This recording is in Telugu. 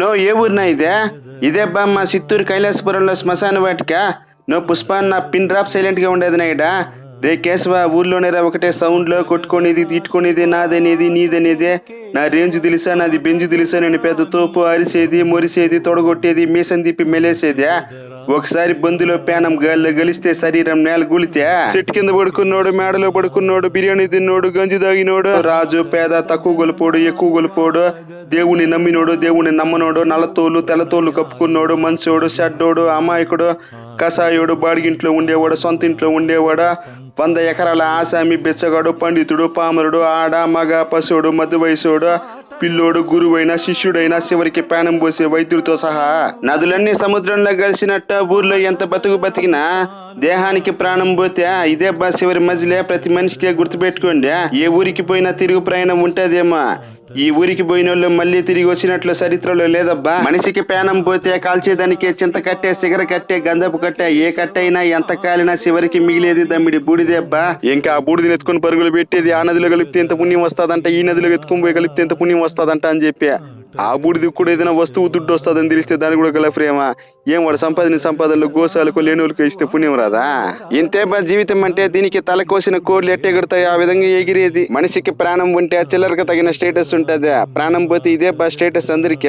నో ఏ ఊరినా ఇదే? ఇదే బా మా చిత్తూరు కైలాసపురంలో శ్మశాన వాటిక. నో పుష్పాన్న పిన్ డ్రాప్ సైలెంట్గా ఉండేది నాయడా రే కేశవ ఊర్లోనే రా ఒకటే సౌండ్లో కొట్టుకునేది తిట్టుకునేది నాదనేది నీదనేది. నా రేంజ్ తెలుసా నాది బెంజు తెలుసా నేను పెద్ద తోపు అరిసేది మొరిసేది తొడగొట్టేది మీసం తిప్పి మెలేసేదే. ఒకసారి బందిలో పేనం గాల్లో గలిస్తే శరీరం నేల గులితే చెట్టు కింద పడుకున్నోడు మేడలో పడుకున్నోడు బిర్యానీ తిన్నోడు గంజి తాగినోడు రాజు పేద తక్కువ గొలిపోడు ఎక్కువ గొలిపోడు దేవుని నమ్మినోడు దేవుని నమ్మనోడు నల్లతోలు తెల్లతోలు కప్పుకున్నోడు మంచోడు షడ్డోడు అమాయకుడు కషాయోడు బాడిగింట్లో ఉండేవాడు సొంత ఇంట్లో ఉండేవాడు వంద ఎకరాల ఆసామి బెచ్చగాడు పండితుడు పామరుడు ఆడ మగ పశువుడు మధ్య వయసుడు పిల్లోడు గురువైన శిష్యుడైన చివరికి పానం పోసే వైద్యుడితో సహా నదులన్నీ సముద్రంలో కలిసినట్టు ఊర్లో ఎంత బతుకు బతికినా దేహానికి ప్రాణం పోతే ఇదే బా చివరి మజిలే ప్రతి మనిషికే గుర్తుపెట్టుకోండి. ఏ ఊరికి పోయినా తిరుగు ప్రయాణం ఉంటదేమో. ఈ ఊరికి పోయిన వాళ్ళు మళ్ళీ తిరిగి వచ్చినట్లు చరిత్రలో లేదబ్బా. మనిషికి పేనం పోతే కాల్చేదానికి చింత కట్టే సిగర కట్టే గంధపు కట్టే ఏ కట్టైనా ఎంత కాలినా చివరికి మిగిలేది దమ్మిడి బూడిదేబ్బా ఇంకా ఆ బూడిదని ఎత్తుకొని పరుగులు పెట్టేది ఆ నదిలో కలిపితే ఎంత పుణ్యం వస్తాదంట ఈ నదిలో ఎత్తుకుని పోయి కలిపితే ఎంత పుణ్యం వస్తాదంట అని చెప్పి. ఆ బూడిది కూడా ఏదైనా వస్తువు దుడ్డు వస్తుందని తెలిస్తే దాని కూడా గల ప్రేమ. ఏం వాడు సంపాదన సంపాదనలు గోసాలకు లేనులకు ఇస్తే పుణ్యం రాదా? ఇంతే బా జీవితం అంటే దీనికి తల కోసిన కోడ్లు ఎట్టెగుడతాయి ఆ విధంగా ఎగిరేది. మనిషికి ప్రాణం ఉంటే చిల్లరకు తగిన స్టేటస్ ఉంటది. ప్రాణం పోతే ఇదే బా స్టేటస్ అందరికీ.